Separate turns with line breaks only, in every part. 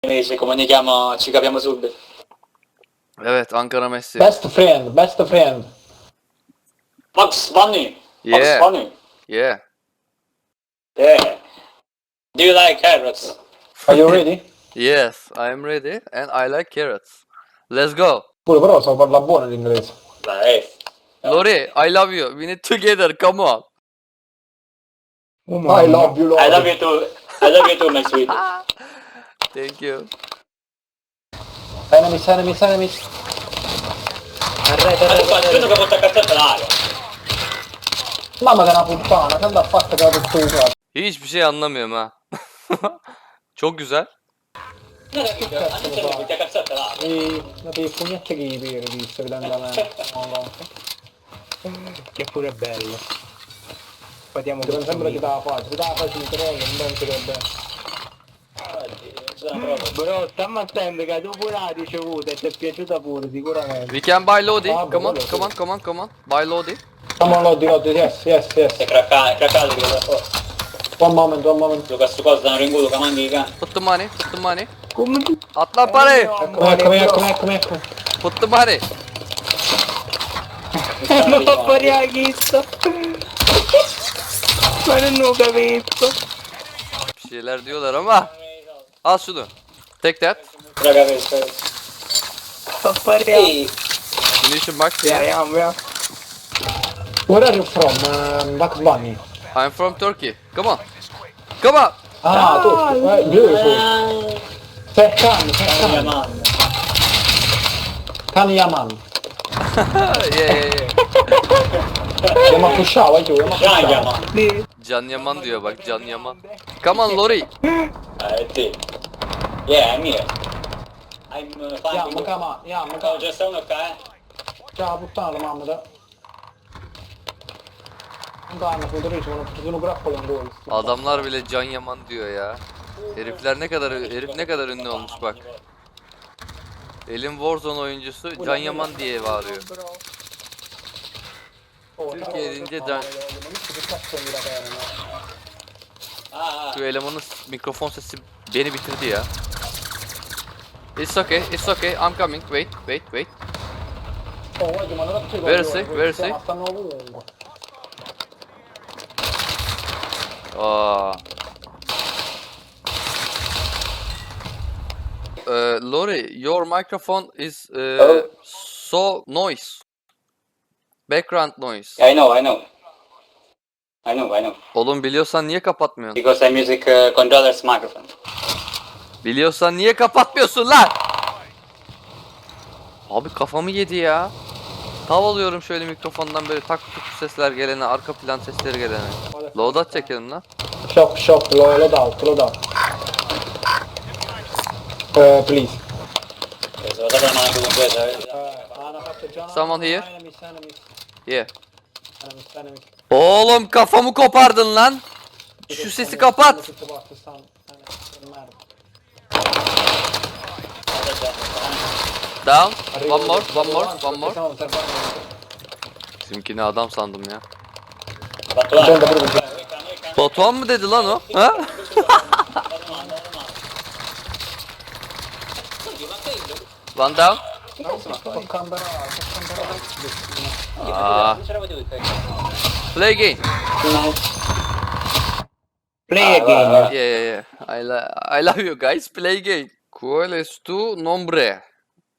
Invece comunichiamo, ci capiamo subito.
Evet Ankara Messi.
Best friend, best friend.
Bugs Bunny! Bugs
Yeah.
Bunny!
Yeah.
Yeah. Do you like carrots?
Are you ready?
Yes, I am ready and I like carrots. Let's go.
Pure però so parla buono l'inglese.
Dai. Eh.
Lori, I love you. We need together. Come on.
Oh, I love you, Lord.
I love you too. I love you too, my sweet.
Thank you.
Enemies, enemies, enemies.
Guarda qua, credo che porta cazzata l'aria.
Mamma che è una puttana, che andrà a fare che la tutto
Hiçbir şey anlamıyorum ha. Çok güzel.
Non è che porta cazzata l'aria.
E la per pugnette che i peri, visto, vedendo a me. No, no.
Che pure è bello. Partiamo
Ti
con
sembra che dava dava non penso che è bello.
Però stiamo attenti che tu pure ricevuta e ti è piaciuta pure sicuramente.
We can buy Lodi.
Ah,
Come on,
buono,
come on, come on, come on. Buy Lodi.
Come on, Lodi, Lodi, yes, yes,
È
yes.
craccato, è craccato da fuori.
One moment, one moment.
Luca sto coso stanno ringuto che mangi i cani.
Put the money, put the money.
Come tu?
Atla pare.
Eccomi, eccomi, eccomi, eccomi, eccomi.
Put the money.
Non ho pari chissà. Ma non ho capito.
Bir şeyler diyorlar ama. Al şunu. Take that.
Ho pari
Ehi,
Munition box.
Andiamo, via.
Where are you from? Uh, Bugs Bunny.
I'm from Turkey. Come on. Come on.
Ah, tu, eh, beautiful. Serkan, Serkan.
mamma.
Kan Yaman.
yeah, yeah, yeah.
Giù, abbiamo
Già
pushato.
chiama.
Sì.
Can Yaman diyor bak Can Yaman. Come on Lori.
Te. Yeah, I'm here. I'm uh, fine.
Yam, come on, Yam, come
Stavo
on.
stavano qua, eh.
Ciao puttana mamma da. Andiamo, Federico, non sono grappolo in gol.
Adamlar bile Can Yaman diyor ya. Herifler ne kadar herif ne kadar ünlü olmuş bak. Elin Warzone oyuncusu Can Yaman diye bağırıyor. Türkiye deyince Can
ah.
şu elemanın mikrofon sesi beni bitirdi ya. It's okay, it's okay. I'm coming. Wait, wait, wait. Where is he? Where is he? Aa. Uh, Lori, your microphone is uh,
Oh.
so noise. Background noise.
I know, I know. I know, I know.
Oğlum biliyorsan niye kapatmıyorsun?
Because I'm using uh, controller's microphone.
Biliyorsan niye kapatmıyorsun lan? Abi kafamı yedi ya. Tav alıyorum şöyle mikrofondan böyle tak tuk sesler gelene, arka plan sesleri gelene. Loadout çekelim lan.
Shop, shop, lo, load out, load out. Uh, please.
Someone here? Yeah. Oğlum kafamı kopardın lan. Şu sesi kapat.
Tutte quattro stanno. Eh, merda.
Down. One more, one more, one more. Bizimkini adam sandım ya. Batuhan mı dedi lan o? Ha? One down. Ah, play again.
Play again.
Yeah, yeah, yeah. I, lo- I love you guys. Play again. ¿Cuál es tu nombre?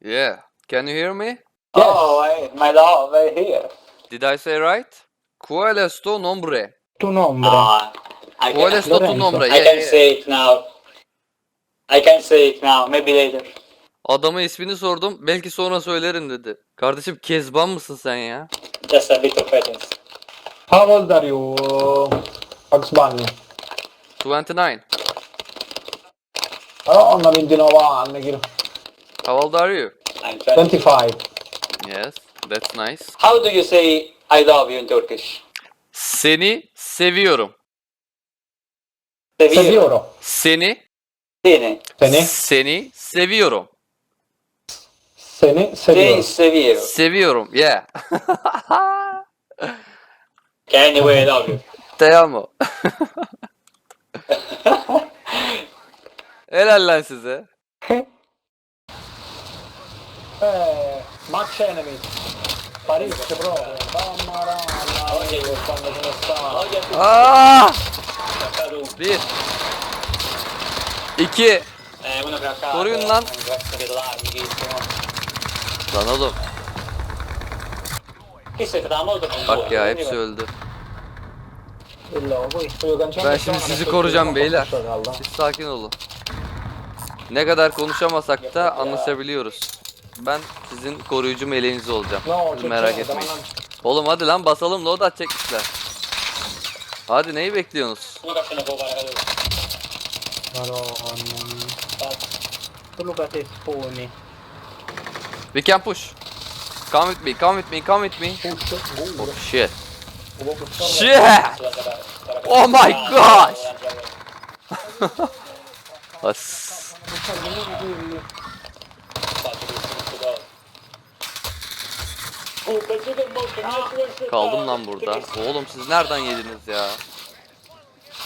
Yeah. Can you hear me?
Oh, I, my love, right here.
Did I say right? ¿Cuál es tu nombre?
Tu nombre.
Ah, I
¿Cuál
can,
es tu
Lorenzo.
nombre?
I
Yeah,
can
yeah.
say it now. I can say it now, maybe later.
Adama ismini sordum. Belki sonra söylerim dedi. Kardeşim Kezban mısın sen ya?
Just a bit of patience.
How old are you, uh, Bugs Bunny?
29.
Madonna, 29 anni, Kiro.
How old are you?
I'm 20.
25.
Yes. That's nice.
How do you say I love you in Turkish?
Seni seviyorum.
Severo.
Seni
Seni.
Seni?
seni seviyorum.
Seni,
Seni
Severo.
Severo.
Seviyorum. Yeah.
Anyway, I love you.
Te amo. Helal lan size.
Eh, Max Enemy. Parecchio proprio. Mamma rana, io quando ce ne sta.
Oggi è
Aa!
caduto.
Bir. İki.
Eh, uno che a caso.
Koruyun lan.
Resto che larghissimo.
Lan oğlum.
Chi sei tra molto più
Bak ya hepsi öldü. Ben şimdi sizi koruyacağım beyler. Siz sakin olun. Ne kadar konuşamasak da anlaşabiliyoruz. Ben sizin koruyucu meleğiniz olacağım. Siz merak etmeyin. Oğlum hadi lan basalım load atacakmışlar. Hadi neyi bekliyorsunuz? We can push. Come with me, come with me, come with me. Oh shit. Shit! Oh my
Ah,
gosh!
molto
Kaldım lan burada. Oğlum siz nereden yediniz ya?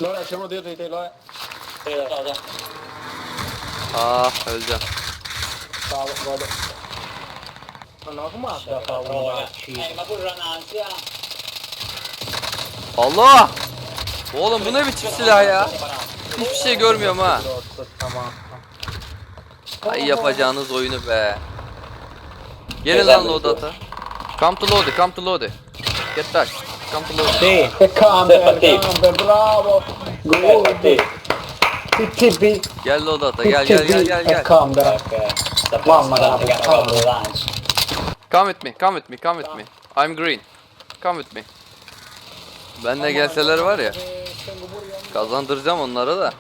Allora c'è uno dietro di te, lo è.
Allah! Oğlum bu ne biçim silah ya? Hiçbir şey görmüyorum ha. Ay yapacağınız oyunu be. Gelin lan load ata. Come to load, come to load. Get back. Come to load.
Sì,
camper, camper, bravo. Good. TTB.
Gel load ata. Gel gel gel gel gel.
camper. Mamma
lancio.
Come with me, come with me, come with me. I'm green. Come with me. Ben de gelseler var ya. Kazandıracağım onlara da.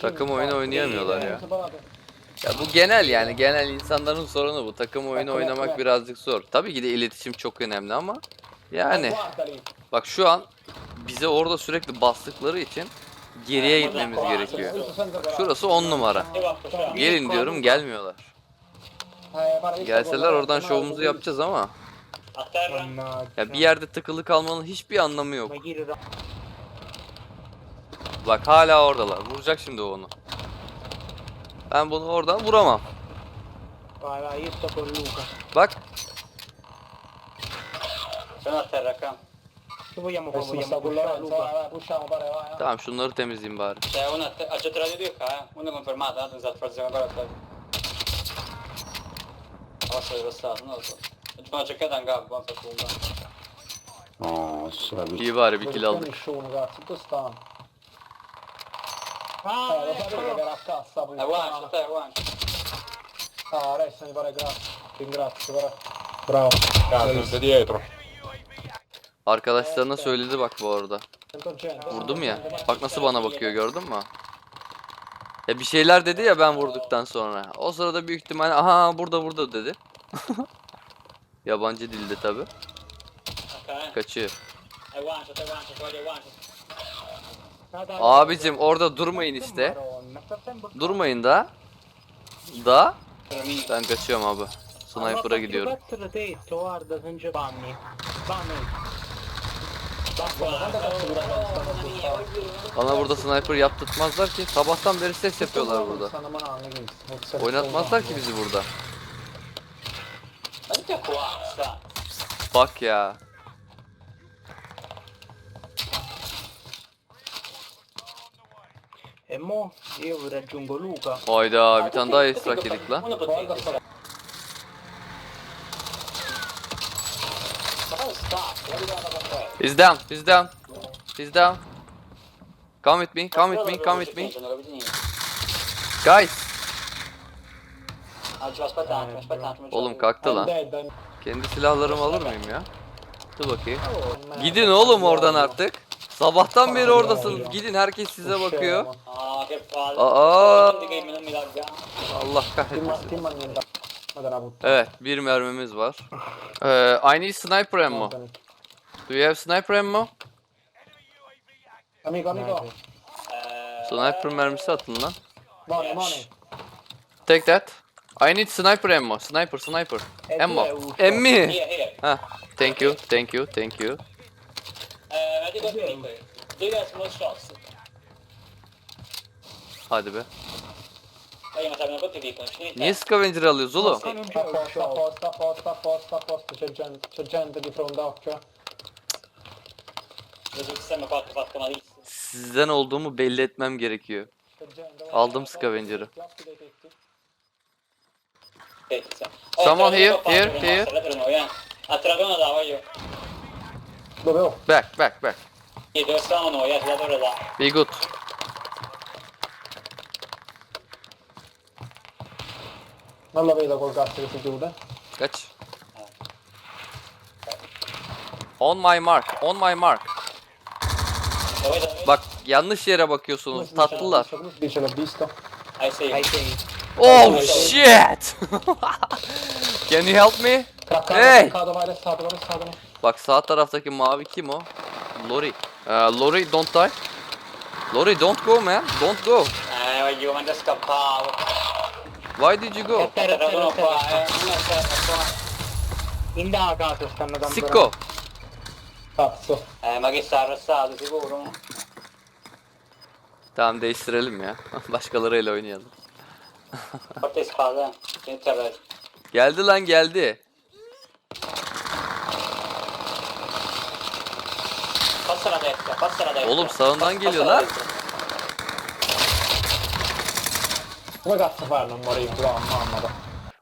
Takım oyunu oynayamıyorlar ya. Ya bu genel yani genel insanların sorunu bu. Takım oyunu oynamak birazcık zor. Tabii ki de iletişim çok önemli ama yani bak şu an bize orada sürekli bastıkları için geriye gitmemiz gerekiyor. Şurası 10 numara. Gelin diyorum gelmiyorlar. Gelseler oradan şovumuzu yapacağız ama. Ya bir yerde tıkılı kalmanın hiçbir anlamı yok. Bak hala oradalar. Vuracak şimdi o onu. Ben bunu oradan vuramam. Bak
fare?
Tamam şunları temizleyeyim bari.
C'è uno a te- ha già tirato due qua, eh. Uno confermato, tanto esatto, forse ancora a terra. Forse dello stato, non lo so. Ma c'è che anche buon fortuna.
No, sono
İyi bari bir kill aldık.
Nessuno, cazzo, dove sta?
Ah,
Eh, lo sapevo che era a cassa,
Eh, guancia, te, guancia.
Ah, adesso mi pare grazie. Ringrazio, però. Bravo.
Cazzo, dietro.
Arkadaşlarına söyledi bak bu arada. Vurdum ya. Bak nasıl bana bakıyor gördün mü? Ya bir şeyler dedi ya ben vurduktan sonra. O sırada büyük ihtimalle aha burada burada dedi. Yabancı dilde tabi. Kaçıyor. Abicim orada durmayın işte. Durmayın da. Da. Ben kaçıyorum abi. Sniper'a gidiyorum. Bana burada sniper yaptırtmazlar ki. Sabahtan beri ses yapıyorlar burada. Oynatmazlar ki bizi burada.
Ma tutti qua, sta.
Bak ya.
E mo io raggiungo Luca.
Hayda bir tane daha esrak yedik lan. He's down, he's down. He's down. Come with me, come with me, come with me. Guys. Oğlum kalktı lan. Kendi silahlarımı alır mıyım ya? Dur bakayım. Gidin oğlum oradan artık. Sabahtan beri oradasınız. Gidin herkes size bakıyor.
Gamma.
Allah
Ti ma-
kahretmesin.
ti mando in- Madonna puttana.
Evet bir mermimiz var. Ee, I need sniper ammo. Do you have sniper ammo?
Eh,
Sniper mermisi atın lan. Take that. I need sniper ammo. Sniper, sniper. Ammo. Emmi.
Here, here.
Ha. Thank you, thank you, thank you.
Eh, ma dico sempre. Do you have small shots?
Hadi be. Niye Scavenger alıyoruz oğlum?
Apposta, apposta, apposta, apposta, apposta, c'è gente, c'è gente di fronte, occhio.
Sizden olduğumu belli etmem gerekiyor. Aldım Scavenger'ı.
Dei tetti.
Pezza.
Someone here, here,
una
here.
mossa, per noi, eh. A Tragona da voglio.
Dove ho?
Back back back.
Sì, dove stavamo noi, eh, tiratore là.
Be good.
Non lo vedo col cazzo che si chiude.
Kaç. On my mark. On my mark.
Dove, dove?
Bak yanlış yere bakıyorsunuz. Tatlılar.
Hai sei.
Hai sei.
Oh shit. Can you help me? Hey! Bak sağ taraftaki mavi kim o? Lori. Ee, Lori don't die. Lori don't go man. Don't go.
Eh, voglio quando scappavo.
Why did you go?
terra, a terra,
Tradono
a terra.
qua, eh. Non a terra qua.
In da casa stanno dando.
Sikko.
Cazzo.
Eh, ma che sta arrestato, sicuro?
Tamam değiştirelim ya. Başkalarıyla oynayalım.
Spada, eh. Senza arresto.
Geldi lan geldi.
Passa la destra.
Oğlum, sağından
Passa-
geliyor
passa la
lan.
destra.
Come cazzo fai a non morire? No, mamma da.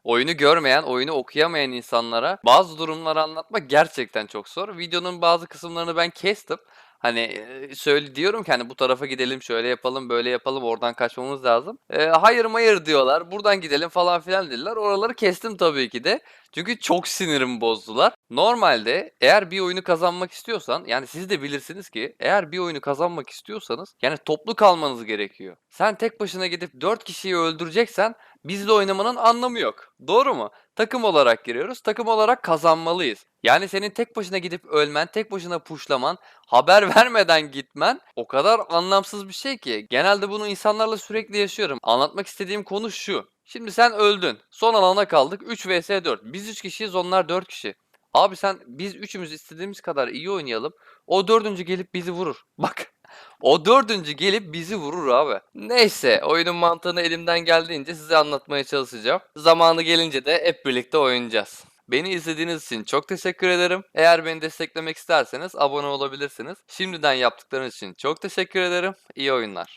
Oyunu görmeyen, oyunu okuyamayan insanlara bazı durumları anlatmak gerçekten çok zor. Videonun bazı kısımlarını ben kestim. Hani söyle diyorum ki hani bu tarafa gidelim, şöyle yapalım, böyle yapalım, oradan kaçmamız lazım. E, hayır mayır diyorlar, buradan gidelim falan filan dediler. Oraları kestim tabii ki de. Çünkü çok sinirimi bozdular. Normalde eğer bir oyunu kazanmak istiyorsan, yani siz de bilirsiniz ki eğer bir oyunu kazanmak istiyorsanız yani toplu kalmanız gerekiyor. Sen tek başına gidip 4 kişiyi öldüreceksen bizle oynamanın anlamı yok. Doğru mu? Takım olarak giriyoruz. Takım olarak kazanmalıyız. Yani senin tek başına gidip ölmen, tek başına pushlaman, haber vermeden gitmen o kadar anlamsız bir şey ki. Genelde bunu insanlarla sürekli yaşıyorum. Anlatmak istediğim konu şu. Şimdi sen öldün. Son alana kaldık. 3 vs 4. Biz 3 kişiyiz, onlar 4 kişi. Abi sen biz üçümüz istediğimiz kadar iyi oynayalım. O dördüncü gelip bizi vurur. Bak. O dördüncü gelip bizi vurur abi. Neyse oyunun mantığını elimden geldiğince size anlatmaya çalışacağım. Zamanı gelince de hep birlikte oynayacağız. Beni izlediğiniz için çok teşekkür ederim. Eğer beni desteklemek isterseniz abone olabilirsiniz. Şimdiden yaptıklarınız için çok teşekkür ederim. İyi oyunlar.